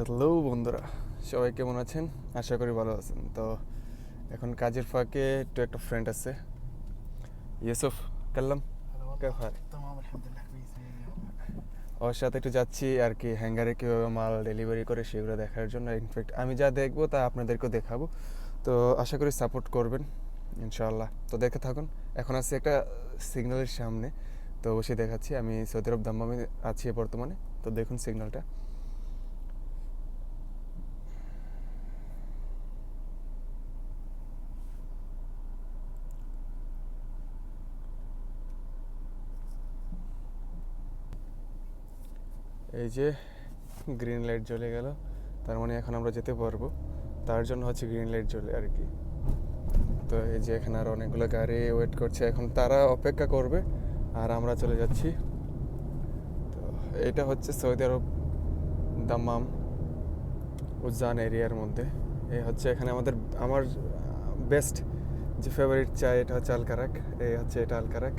Hello বন্ধুরা সবাই কেমন আছেন? আশা করি ভালো আছেন। তো এখন কাজের ফাঁকে একটু একটা ফ্রেন্ড আছে। ইউসুফ কাল্লাম ওর সাথে একটু যাচ্ছি আর কি হ্যাঙ্গারে কীভাবে মাল ডেলিভারি করে সেগুলো দেখার জন্য। ইনফ্যাক্ট আমি যা দেখব তা আপনাদেরকেও দেখাবো। তো আশা করি সাপোর্ট করবেন ইনশাল্লাহ তো দেখে থাকুন এখন আছি একটা সিগন্যালের সামনে। তো অবশ্যই দেখাচ্ছি আমি সৌদি আরব আছি বর্তমানে। তো দেখুন সিগন্যালটা এই যে গ্রিন লাইট জ্বলে গেল, তার মানে এখন আমরা যেতে পারব। তার জন্য হচ্ছে গ্রিন লাইট জ্বলে আর কি। তো এই যে এখানে আর অনেকগুলো গাড়ি ওয়েট করছে। এখন তারা অপেক্ষা করবে আর আমরা চলে যাচ্ছি। তো এটা হচ্ছে সৌদি আরব দাম্মাম উজান এরিয়ার মধ্যে। এই হচ্ছে এখানে আমাদের, আমার বেস্ট যে ফেভারিট চা এটা হচ্ছে আলকারাক। এই হচ্ছে এটা আলকারাক।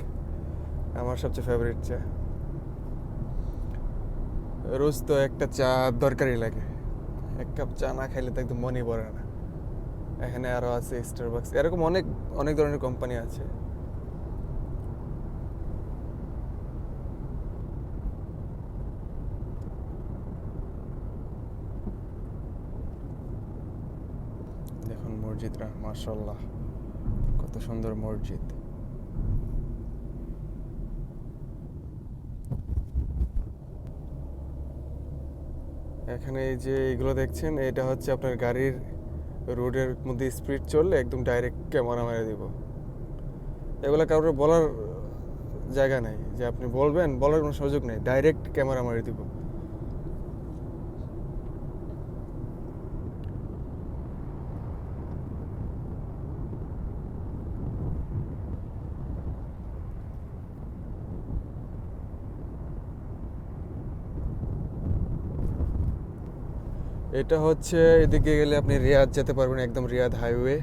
আমার সবচেয়ে ফেভারিট চা। রোজ তো একটা চা দরকারই লাগে। এক কাপ চা না খাইলে তো একদম মনই পড়ে না। এখানে আরও আছে স্টারবাক্স এরকম অনেক অনেক ধরনের কোম্পানি আছে। মসজিদরা মার্শাল্লাহ কত সুন্দর মসজিদ। এখানে এই যে এগুলো দেখছেন, এটা হচ্ছে আপনার গাড়ির রোডের মধ্যে স্পিড চললে একদম ডাইরেক্ট ক্যামেরা মেরে দিব। এগুলো কারোর বলার জায়গা নাই, যে আপনি বলবেন, বলার কোনো সুযোগ নেই, ডাইরেক্ট ক্যামেরা মেরে দিব। এটা হচ্ছে এদিকে গেলে আপনি রিয়াদ যেতে পারবেন একদম রিয়াদ হাইওয়ে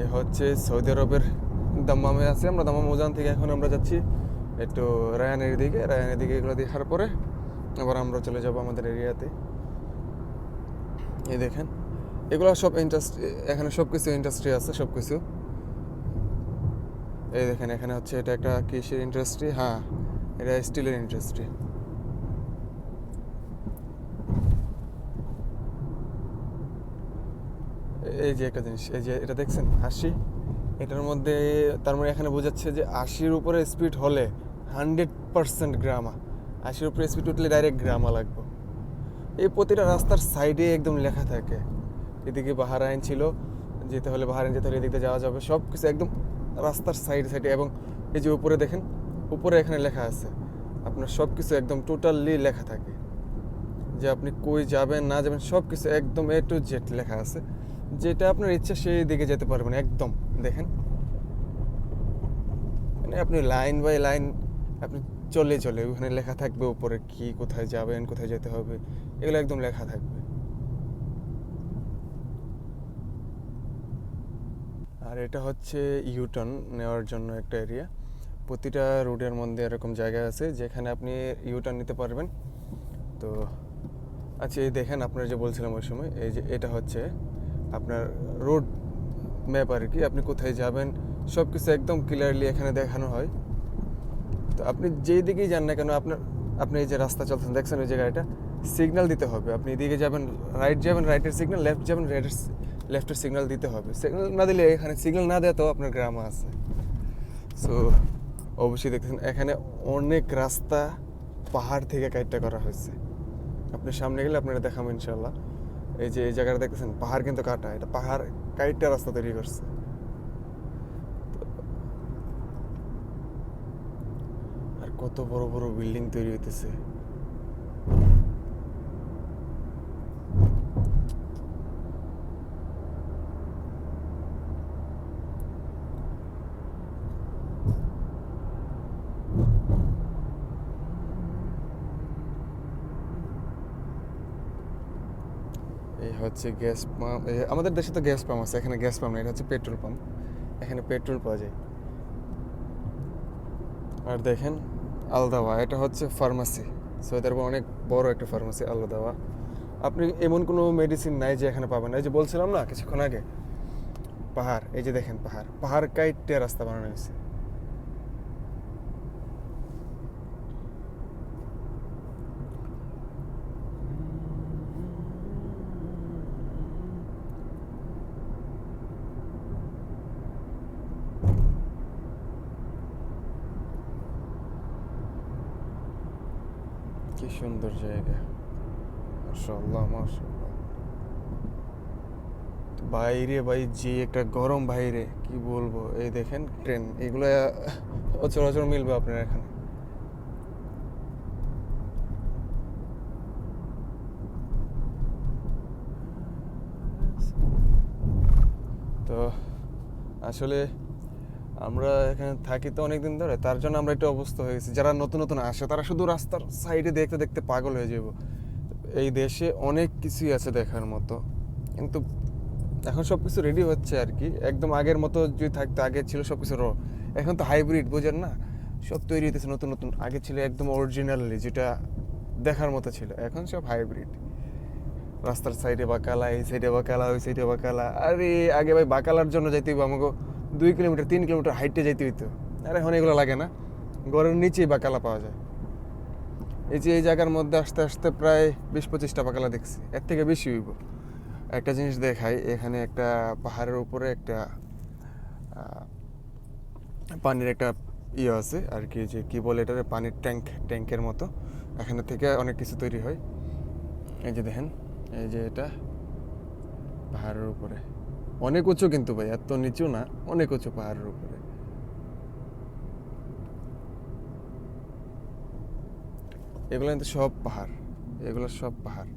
এ হচ্ছে সৌদি আরবের দাম্মামে আছে। আমরা দাম্মাম উজান থেকে এখন আমরা যাচ্ছি একটু রায়ানের দিকে। রায়ানের দিকে এগুলো দেখার পরে আবার আমরা চলে যাব আমাদের এরিয়াতে। এই দেখেন, এগুলো সব ইন্ডাস্ট্রি এখানে সব কিছু ইন্ডাস্ট্রি আছে সব কিছু এই দেখেন, এখানে হচ্ছে এটা একটা কৃষির ইন্ডাস্ট্রি হ্যাঁ এটা স্টিলের ইন্ডাস্ট্রি এই যে একটা জিনিস, এই যে এটা দেখছেন, আশি? এটার মধ্যে তার মানে এখানে বোঝাচ্ছে যে আশির উপরে স্পিড হলে হান্ড্রেড পার্সেন্ট গ্রামা। আশির উপরে স্পিড উঠলে ডাইরেক্ট গ্রামা লাগবে। এই প্রতিটা রাস্তার সাইডে একদম লেখা থাকে। এদিকে বাহারাইন ছিল, যেতে হলে বাহারাইন যেতে হলে এদিকে যাওয়া যাবে সব কিছু একদম রাস্তার সাইড সাইডে এবং এই যে উপরে দেখেন, উপরে এখানে লেখা আছে। আপনার সব কিছু একদম টোটালি লেখা থাকে। যে আপনি কই যাবেন, না যাবেন সব কিছু একদম এ টু জেড লেখা আছে। যেটা আপনার ইচ্ছা সেই দিকে যেতে পারবেন, একদম। দেখেন। মানে আপনি লাইন বাই লাইন আপনি চলে চলে, ওখানে লেখা থাকবে উপরে কি, কোথায় যাবেন, কোথায় যেতে হবে, এগুলো একদম লেখা থাকবে। আর এটা হচ্ছে ইউটার্ন নেওয়ার জন্য একটা এরিয়া প্রতিটা রোডের মধ্যে এরকম জায়গা আছে, যেখানে আপনি ইউটার্ন নিতে পারবেন। তো আচ্ছা এই দেখেন, আপনার যে বলছিলাম ওই সময়, এই যে এটা হচ্ছে আপনার রোড ম্যাপ আর কি, আপনি কোথায় যাবেন সব কিছু একদম ক্লিয়ারলি এখানে দেখানো হয়। তো আপনি যেই দিকেই যান না কেন, আপনার, আপনি এই যে রাস্তা চলছেন দেখছেন ওই যে গাড়িটা সিগন্যাল দিতে হবে। আপনি এদিকে যাবেন রাইট যাবেন রাইটের সিগন্যাল লেফট যাবেন রাইটের লেফটের সিগন্যাল দিতে হবে। সিগন্যাল না দিলে এখানে সিগন্যাল না দেওয়া তো আপনার গ্রাম আছে। সো অবশ্যই দেখছেন এখানে অনেক রাস্তা পাহাড় থেকে কাইটটা করা হয়েছে। আপনি সামনে গেলে আপনারা দেখাবো ইনশাল্লাহ এই যে এই জায়গাটা দেখতেছেন, পাহাড় কিন্তু কাটা, এটা পাহাড় কাইটটা রাস্তা তৈরি করছে। আর কত বড় বড় বিল্ডিং তৈরি হইতেছে এই হচ্ছে গ্যাস পাম্প আমাদের দেশে তো গ্যাস পাম্প আছে, এখানে গ্যাস পাম্প না এটা হচ্ছে পেট্রোল পাম্প। এখানে পেট্রোল পাওয়া যায়। আর দেখেন, আলদাওয়া, এটা হচ্ছে ফার্মাসি। সৌদি আরবে অনেক বড় একটা ফার্মাসি, আলদাওয়া। আপনি এমন কোনো মেডিসিন নাই যে এখানে পাবেন এই যে বলছিলাম না, কিছুক্ষণ আগে, পাহাড়, এই যে দেখেন পাহাড় পাহাড় কাইটে রাস্তা বানানো হয়েছে কি সুন্দর জায়গা মাশাআল্লাহ তো বাইরে ভাই যে একটা গরম বাইরে কি বলব এই দেখেন ট্রেন এগুলো অচরাচর মিলবে আপনার এখানে তো, আসলে আমরা এখানে থাকি তো অনেকদিন ধরে, তার জন্য আমরা একটু অবস্থা হয়ে গেছি। যারা নতুন নতুন আসে, তারা শুধু রাস্তার সাইডে দেখতে দেখতে পাগল হয়ে যাব। এই দেশে অনেক কিছুই আছে দেখার মতো। কিন্তু এখন সব কিছু রেডি হচ্ছে আর কি। একদম আগের মতো যদি থাকতো, আগে ছিল সব কিছু র এখন তো হাইব্রিড বোঝেন না? সব তৈরি হতেছে নতুন নতুন। আগে ছিল একদম অরিজিনালি যেটা দেখার মতো ছিল। এখন সব হাইব্রিড রাস্তার সাইডে বাকালা এই সাইডে বাকালা ওই সাইডে বাকালা আরে, আগে ভাই বাকালার জন্য যাইতে হইব আমাকে দুই কিলোমিটার, তিন কিলোমিটার হাইটে যাইতে হইতো। আর এখন এগুলো লাগে না। ঘরের নিচেই বাকালা পাওয়া যায়। এই যে এই জায়গার মধ্যে আস্তে আস্তে প্রায় বিশ পঁচিশটা বাকালা দেখছি। এর থেকে বেশি হইব। একটা জিনিস দেখাই, এখানে একটা পাহাড়ের উপরে একটা পানির একটা ইয়ে আছে, আর কি যে কী বলে এটা পানির ট্যাঙ্ক, ট্যাঙ্কের মতো। এখানে থেকে অনেক কিছু তৈরি হয়। এই যে দেখেন, এই যে এটা পাহাড়ের উপরে। অনেক উঁচু কিন্তু ভাই, এত নিচু না, অনেক উঁচু পাহাড়ের উপরে। এগুলো কিন্তু সব পাহাড়, এগুলো সব পাহাড়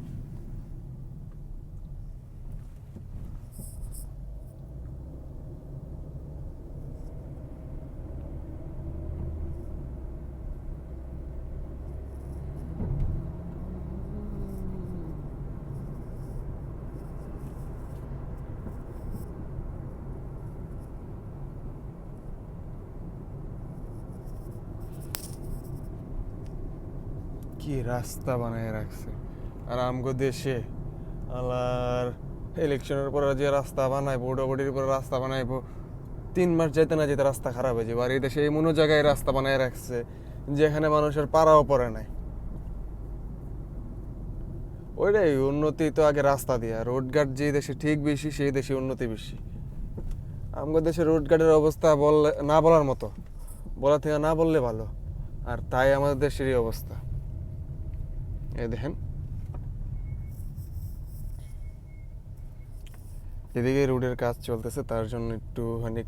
কি রাস্তা বানায় রাখছে। আর আমগো দেশে আলার ইলেকশনের পরে যে রাস্তা বানাইবো ডবডির পরে রাস্তা বানাইবো, তিন মাস যেতে না যেতে রাস্তা খারাপ হয়ে যাবে আর এই দেশে এমনও জায়গায় রাস্তা বানায় রাখছে, যেখানে মানুষের পাড়াও পড়ে নাই। ওইটাই, উন্নতি তো আগে রাস্তা দিয়া। রোডঘাট যে দেশে ঠিক বেশি, সেই দেশে উন্নতি বেশি। আমাদের দেশে রোডঘাটের অবস্থা বললে, না বলার মতো। বলা থেকে না বললে ভালো। আর তাই আমাদের দেশেরই অবস্থা। এই দেখেন। এদিকে রোডের কাজ চলতেছে, তার জন্য একটু মানে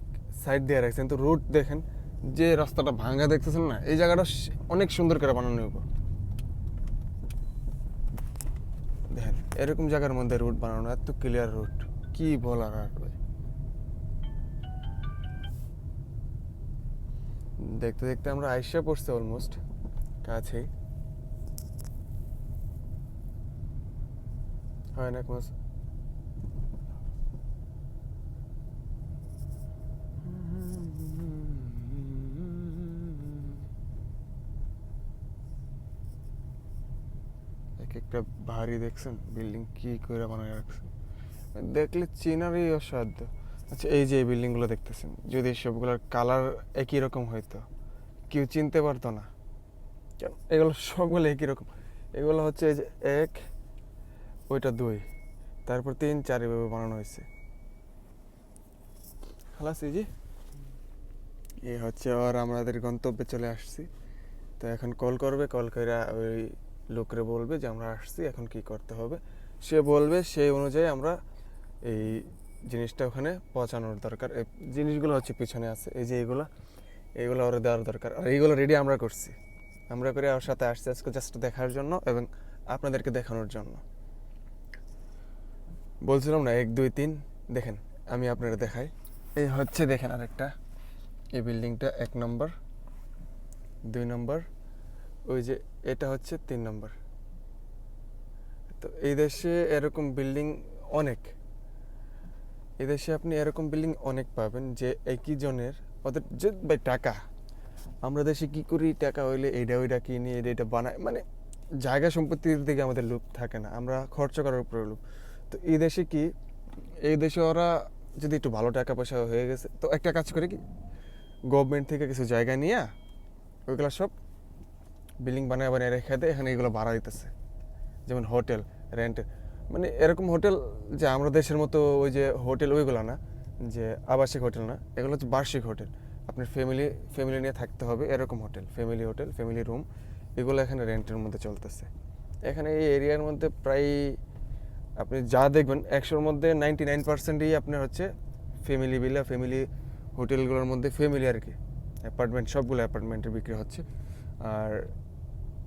সাইড দিয়ে রাখছেন। তো রোড দেখেন, যে রাস্তাটা ভাঙা দেখতেছেন না, এই জায়গাটা অনেক সুন্দর করে বানানো হইব। দেখেন, এরকম জায়গার মধ্যে রুট বানানো, এত ক্লিয়ার রুট কি বলার আর দেখতে দেখতে আমরা আইসা পড়ছে অলমোস্ট কাছেই। না কোন এক একটা ভারী দেখছেন, বিল্ডিং কি করে বানায় রাখছে দেখলে চেনারই অসাধ্য। আচ্ছা এই যে এই বিল্ডিংগুলো দেখতেছেন, যদি সবগুলোর কালার একই রকম হইতো, কেউ চিনতে পারতো না। এগুলো সবগুলো একই রকম। এগুলো হচ্ছে এই যে এক ওইটা দুই। তারপর তিন, চার এভাবে বানানো হয়েছে। খালাস, এই যে? এই হচ্ছে আর আমাদের গন্তব্যে চলে আসছি। তো এখন কল করবে, কল করে ওই লোকরে বলবে যে, আমরা আসছি, এখন কি করতে হবে? সে বলবে সেই অনুযায়ী আমরা এই জিনিসটা ওখানে পৌঁছানোর দরকার। জিনিসগুলো হচ্ছে পিছনে আছে। এই যে এইগুলো এইগুলো ওরা দেওয়ার দরকার। আর এইগুলো রেডি আমরা করছি। আমরা করে ওর সাথে আসছি আজকে জাস্ট দেখার জন্য এবং আপনাদেরকে দেখানোর জন্য। বলছিলাম না, এক, দুই, তিন। দেখেন, আমি আপনারা দেখাই। এই হচ্ছে দেখেন আরেকটা। এই বিল্ডিংটা এক নম্বর, দুই নম্বর, ওই যে এটা হচ্ছে তিন নম্বর। তো এই দেশে এরকম বিল্ডিং অনেক। এই দেশে আপনি এরকম বিল্ডিং অনেক পাবেন যে একই জনের, ওদের যে ভাই টাকা, আমরা দেশে কি করি? টাকা হইলে এইটা ওইটা কিনি এটা এটা বানাই। মানে জায়গা সম্পত্তির দিকে আমাদের লোভ থাকে না। আমরা খরচ করার উপরে লোভ তো এই দেশে কি, এই দেশে ওরা যদি একটু ভালো টাকা পয়সা হয়ে গেছে, তো একটা কাজ করে কি গভর্নমেন্ট থেকে কিছু জায়গা নিয়ে ওইগুলো সব বিল্ডিং বানায় বানিয়ে রেখে দেয় এখানে এগুলো ভাড়া দিতেছে। যেমন হোটেল রেন্ট মানে এরকম হোটেল যে আমরা দেশের মতো ওই যে হোটেল ওইগুলো না, যে আবাসিক হোটেল না, এগুলো হচ্ছে বার্ষিক হোটেল আপনার ফ্যামিলি ফ্যামিলি নিয়ে থাকতে হবে এরকম hotel family hotel family room এগুলো এখানে রেন্টের মধ্যে চলতেছে। এখানে এই এরিয়ার মধ্যে প্রায় আপনি যা দেখবেন, একশোর মধ্যে নাইনটি নাইন পার্সেন্টই আপনার হচ্ছে ফ্যামিলি বিলা ফ্যামিলি হোটেলগুলোর মধ্যে ফ্যামিলি আর কি। অ্যাপার্টমেন্ট সবগুলো অ্যাপার্টমেন্টে বিক্রি হচ্ছে। আর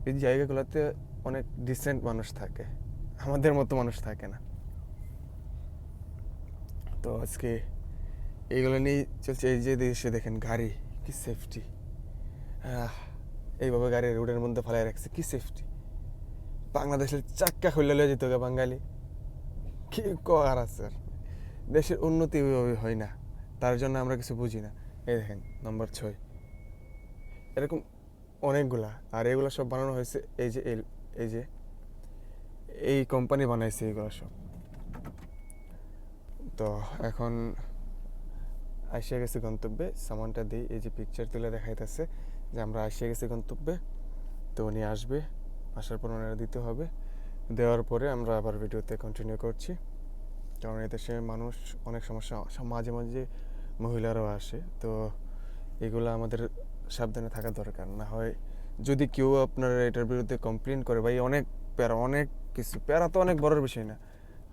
এই জায়গাগুলোতে অনেক ডিসেন্ট মানুষ থাকে। আমাদের মতো মানুষ থাকে না। তো আজকে এইগুলো নিয়ে চলছে। এই যে দেশে দেখেন গাড়ি, কি সেফটি এইভাবে গাড়ি রোডের মধ্যে ফেলাই রাখছে, কি সেফটি বাংলাদেশের চাক্কা খুললে লয়ে যেত বাঙালি। কি করার আছে? দেশের উন্নতি ওইভাবে হয় না। তার জন্য আমরা কিছু বুঝি না। এই দেখেন নম্বর ছয়। এরকম অনেকগুলা, আর এগুলো সব বানানো হয়েছে এই যে এই- যে এই কোম্পানি বানাইছে এগুলো সব। তো এখন আসিয়া গেছি গন্তব্যে। সামানটা দিই, এই যে পিকচার তুলে দেখাইতেছে যে আমরা আসিয়া গেছি গন্তব্যে। তো উনি আসবে, আসার পর ওনারা দিতে হবে। দেওয়ার পরে আমরা আবার ভিডিওতে কন্টিনিউ করছি। কারণ এদেশে মানুষ অনেক সমস্যা মাঝে মাঝে মহিলারাও আসে। তো এগুলো আমাদের সাবধানে থাকা দরকার। না হয় যদি কেউ আপনার এটার বিরুদ্ধে কমপ্লেন করে, ভাই অনেক প্যারা, অনেক কিছু, প্যারা তো অনেক বড় বিষয় না।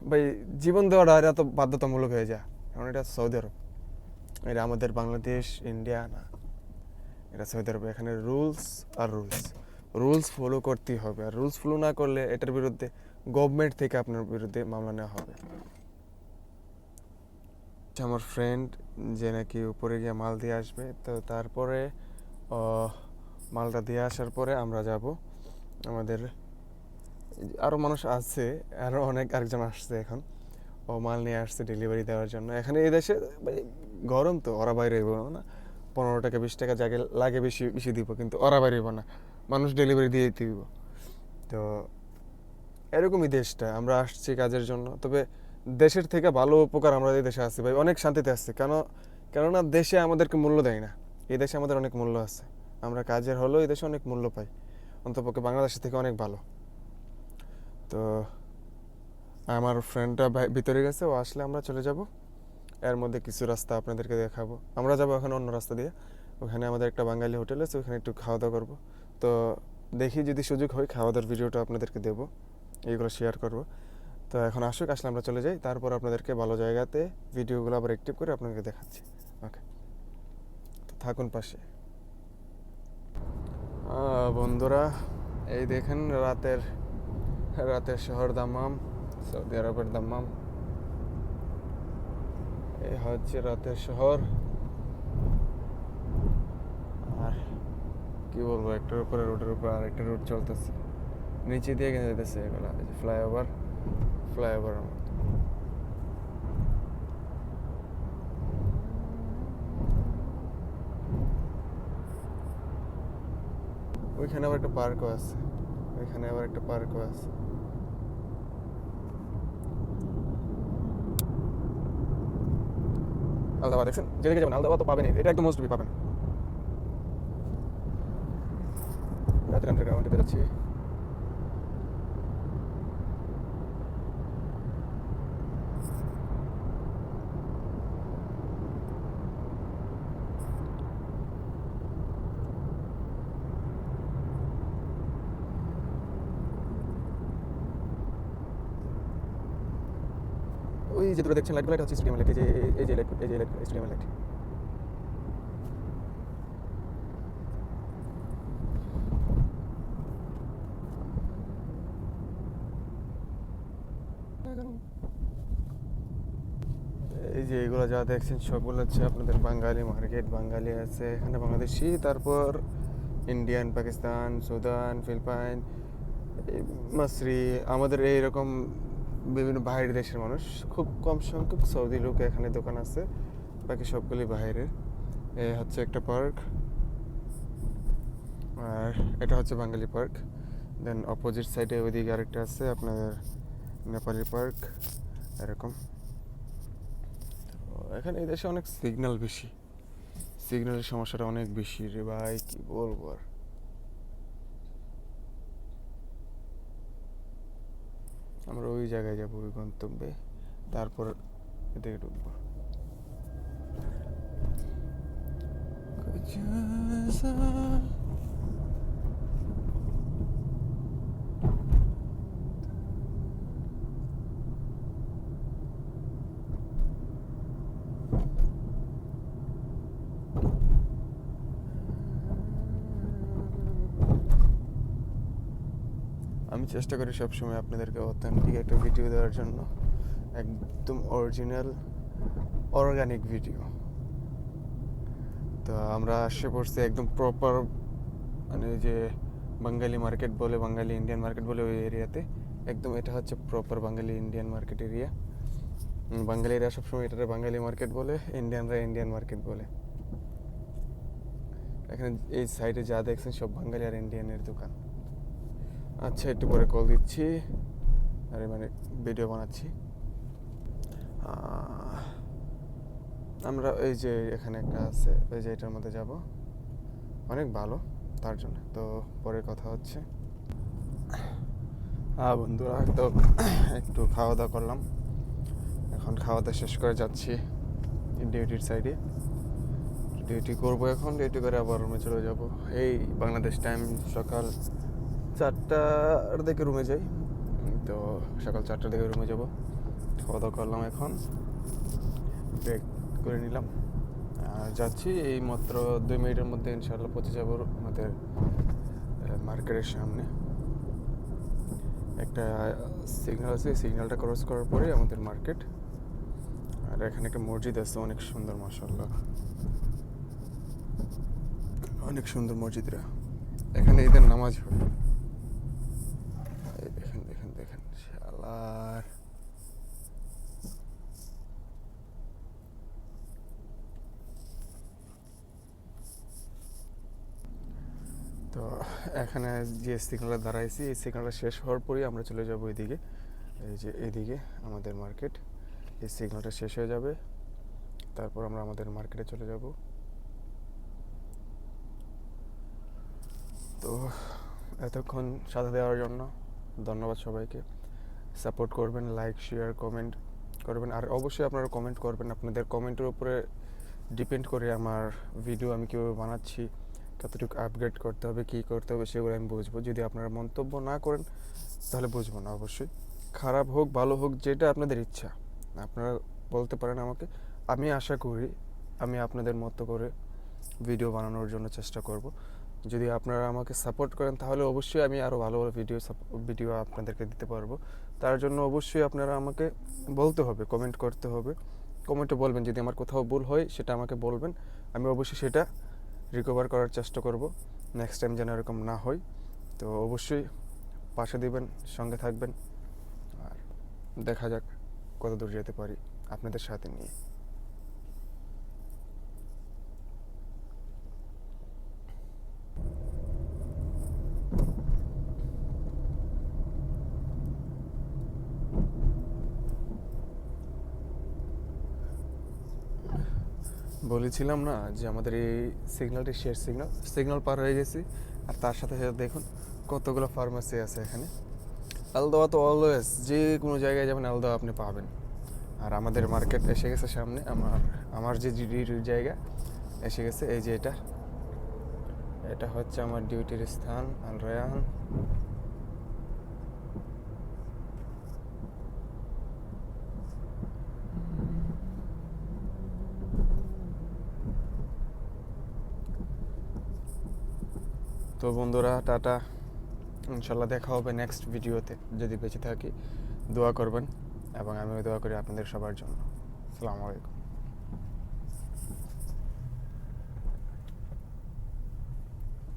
ভাই জীবন দেওয়াটা এটা তো বাধ্যতামূলক হয়ে যায়। কারণ এটা সৌদি আরব। এটা আমাদের বাংলাদেশ, ইন্ডিয়া না। এটা সৌদি আরব। এখানে রুলস আর রুলস রুলস ফলো করতেই হবে। আর রুলস ফলো না করলে এটার বিরুদ্ধে গভর্নমেন্ট থেকে আপনার বিরুদ্ধে মামলা নেওয়া হবে। আচ্ছা, আমার ফ্রেন্ড যে নাকি উপরে গিয়ে মাল দিয়ে আসবে তো তারপরে মালটা দিয়ে আসার পরে আমরা যাব। আমাদের আরও মানুষ আছে আরও অনেক আরেকজন আসছে এখন। ও মাল নিয়ে আসছে ডেলিভারি দেওয়ার জন্য। এখানে এই দেশে ভাই গরম তো ওরা বাইরে না। পনেরো টাকা বিশ টাকা জায়গায় লাগে বেশি বেশি দিব কিন্তু ওরা বাইরে না। মানুষ ডেলিভারি দিয়ে দিব তো এরকমই দেশটা, আমরা আসছি কাজের জন্য। তবে দেশের থেকে ভালো উপকার আমরা এই দেশে আছি, ভাই, অনেক শান্তিতে আছি। কেন, কেননা দেশে আমাদেরকে মূল্য দেয় না। এই দেশে আমাদের অনেক মূল্য আছে। আমরা কাজের হলেও এই দেশে অনেক মূল্য পাই। অন্তপক্ষে বাংলাদেশের থেকে অনেক ভালো। তো আমার ফ্রেন্ডটা ভিতরে গেছে, ও আসলে আমরা চলে যাব। এর মধ্যে কিছু রাস্তা আপনাদেরকে দেখাবো। আমরা যাব এখন অন্য রাস্তা দিয়ে। ওখানে আমাদের একটা বাঙালি হোটেল আছে, ওখানে একটু খাওয়া দাওয়া করব। তো দেখি যদি সুযোগ হয় খাওয়া দাওয়ার ভিডিওটা আপনাদেরকে দেবো, এইগুলো শেয়ার করব। তো এখন আসুক, আসলে আমরা চলে যাই, তারপর আপনাদেরকে ভালো জায়গাতে ভিডিওগুলো আবার অ্যাক্টিভ করে আপনাদেরকে দেখাচ্ছি। ওকে তো থাকুন পাশে। বন্ধুরা, এই দেখেন রাতের রাতের শহর দাম্মাম, সৌদি আরবের দাম্মাম। এই হচ্ছে রাতের শহর। আর কি বলব, একটার উপরে রোডের উপরে আরেকটা রোড চলতেছে। নিচে দিয়ে কিনে যেতেছে এগুলো ফ্লাইওভার ফ্লাইওভার ওইখানে আবার একটা পার্কও আছে। ওইখানে আবার একটা পার্কও আছে। আলদাবা দেখছেন? যেদিকে যাবেন আলদাবা তো পাবেন এটা একদম মোস্ট পাবেন। রাতের আন্ডারগ্রাউন্ডে বেরোচ্ছি। ওই যে দুটো দেখছেন লাইটগুলো এটা হচ্ছে স্টেডিয়াম লাইট এই যে এই যে লাইট এই যে লাইট স্টেডিয়াম লাইট এই যে এগুলো যা দেখছেন সবগুলো হচ্ছে আপনাদের বাঙালি মার্কেট, বাঙালি আছে এখানে বাংলাদেশি, তারপর ইন্ডিয়ান পাকিস্তান সুদান ফিলিপাইন মাসরি আমাদের এইরকম বিভিন্ন বাইরের দেশের মানুষ। খুব কম সংখ্যক সৌদি লোক এখানে দোকান আছে, বাকি সবগুলি বাইরের। এ হচ্ছে একটা পার্ক, আর এটা হচ্ছে বাঙালি পার্ক। দেন অপোজিট সাইডে ওইদিকে আরেকটা আছে আপনাদের নেপালি পার্ক, এরকম। এখানে এই দেশে অনেক সিগন্যাল বেশি। সিগন্যালের সমস্যাটা অনেক বেশি রে ভাই, কি বলব আর? আমরা ওই জায়গায় যাব, ওই গন্তব্যে। তারপর এদিকে ঢুকবো। আমি চেষ্টা করি সবসময় আপনাদেরকে অথেন্টিক একটা ভিডিও দেওয়ার জন্য। একদম অরিজিনাল অর্গানিক ভিডিও তো আমরা আসে পড়ছি একদম প্রপার মানে যে বাঙালি মার্কেট বলে, বাঙালি ইন্ডিয়ান মার্কেট বলে ওই এরিয়াতে একদম এটা হচ্ছে proper Bengali Indian market area বাঙালিরা সবসময় এটাকে বাঙালি মার্কেট বলে ইন্ডিয়ানরা ইন্ডিয়ান মার্কেট বলে। এখানে এই সাইডে যা দেখছেন সব বাঙালি আর ইন্ডিয়ানের দোকান। আচ্ছা একটু পরে কল দিচ্ছি। আরে মানে ভিডিও বানাচ্ছি। আমরা এই যে এখানে একটা আছে ওই যে এটার মধ্যে যাব। অনেক ভালো, তার জন্য। তো পরে কথা হচ্ছে। হ্যাঁ বন্ধুরা, তো একটু খাওয়া দাওয়া করলাম। এখন খাওয়া দাওয়া শেষ করে যাচ্ছি ডিউটির সাইডে ডিউটি করব এখন ডিউটি করে আবার রুমে চলে যাব। এই বাংলাদেশ টাইম সকাল চারটার দিকে রুমে যাই। তো সকাল চারটার দিকে রুমে যাব। খাওয়া দাওয়া করলাম এখন। ব্রেক করে নিলাম। যাচ্ছি এই মাত্র দুই মিনিটের মধ্যে ইনশাল্লাহ পৌঁছে যাব আমাদের মার্কেটের সামনে। একটা সিগন্যাল আছে সিগন্যালটা ক্রস করার পরে আমাদের মার্কেট। আর এখানে একটা মসজিদ আছে, অনেক সুন্দর মাসাল্লাহ অনেক সুন্দর মসজিদরা। এখানে ঈদের নামাজ হয় এই দেখেন দেখেন দেখেন শালার তো এখানে যে সিগনালটা দাঁড়াইছি, এই সিগনালটা শেষ হওয়ার পরই আমরা চলে যাব এদিকে। এই যে এদিকে আমাদের মার্কেট এই সিগনালটা শেষ হয়ে যাবে। তারপর আমরা আমাদের মার্কেটে চলে যাব। তো এতক্ষণ সাথে দেওয়ার জন্য ধন্যবাদ সবাইকে। সাপোর্ট করবেন লাইক শেয়ার কমেন্ট করবেন। আর অবশ্যই আপনারা কমেন্ট করবেন। আপনাদের কমেন্টের উপরে ডিপেন্ড করে আমার ভিডিও আমি কীভাবে বানাচ্ছি। কতটুকু আপগ্রেড করতে হবে, কী করতে হবে সেগুলো আমি বুঝব। যদি আপনারা মন্তব্য না করেন, তাহলে বুঝব না অবশ্যই। খারাপ হোক, ভালো হোক, যেটা আপনাদের ইচ্ছা। আপনারা বলতে পারেন আমাকে। আমি আশা করি, আমি আপনাদের মতো করে ভিডিও বানানোর জন্য চেষ্টা করব। যদি আপনারা আমাকে সাপোর্ট করেন, তাহলে অবশ্যই আমি আরও ভালো ভালো ভিডিও ভিডিও আপনাদেরকে দিতে পারব। তার জন্য অবশ্যই আপনারা আমাকে বলতে হবে কমেন্ট করতে হবে। কমেন্টে বলবেন, যদি আমার কোথাও ভুল হয়, সেটা আমাকে বলবেন। আমি অবশ্যই সেটা রিকভার করার চেষ্টা করব। নেক্সট টাইম যেন এরকম না হয়। তো অবশ্যই পাশে দিবেন, সঙ্গে থাকবেন। আর দেখা যাক কত দূর যেতে পারি আপনাদের সাথে নিয়ে। বলেছিলাম না যে আমাদের এই সিগন্যালটি শেষ সিগন্যাল সিগন্যাল পার হয়ে গেছি। আর তার সাথে সাথে দেখুন কতগুলো ফার্মাসি আছে এখানে। আলদোয়া তো অলওয়েজ যে কোনো জায়গায় যাবেন আলদোয়া আপনি পাবেন। আর আমাদের মার্কেট এসে গেছে সামনে, আমার আমার যে ডিউটির জায়গা, এসে গেছে এই যে এটা। এটা হচ্ছে আমার ডিউটির স্থান আল রায়ান তো বন্ধুরা, টাটা। ইনশাল্লাহ দেখা হবে নেক্সট ভিডিওতে যদি বেঁচে থাকি, দোয়া করবেন এবং আমিও দোয়া করি আপনাদের সবার জন্য। আসসালামু আলাইকুম।